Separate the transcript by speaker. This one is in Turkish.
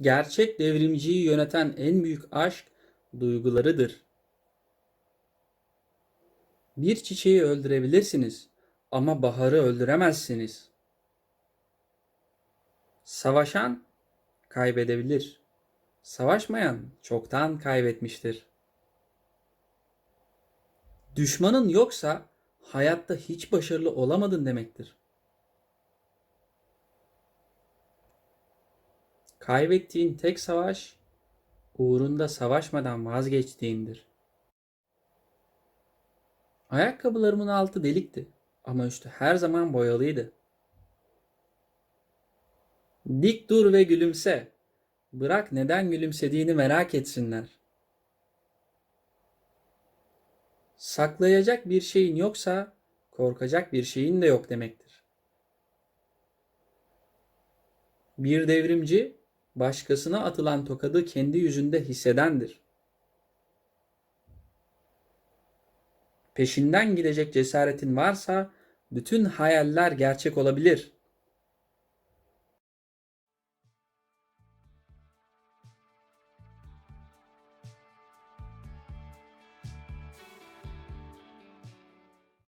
Speaker 1: Gerçek devrimciyi yöneten en büyük aşk duygularıdır. Bir çiçeği öldürebilirsiniz ama baharı öldüremezsiniz. Savaşan kaybedebilir. Savaşmayan çoktan kaybetmiştir. Düşmanın yoksa hayatta hiç başarılı olamadın demektir. Kaybettiğin tek savaş uğrunda savaşmadan vazgeçtiğindir. Ayakkabılarımın altı delikti ama üstü her zaman boyalıydı. Dik dur ve gülümse. Bırak neden gülümsediğini merak etsinler. Saklayacak bir şeyin yoksa korkacak bir şeyin de yok demektir. Bir devrimci başkasına atılan tokadı kendi yüzünde hissedendir. Peşinden gidecek cesaretin varsa bütün hayaller gerçek olabilir.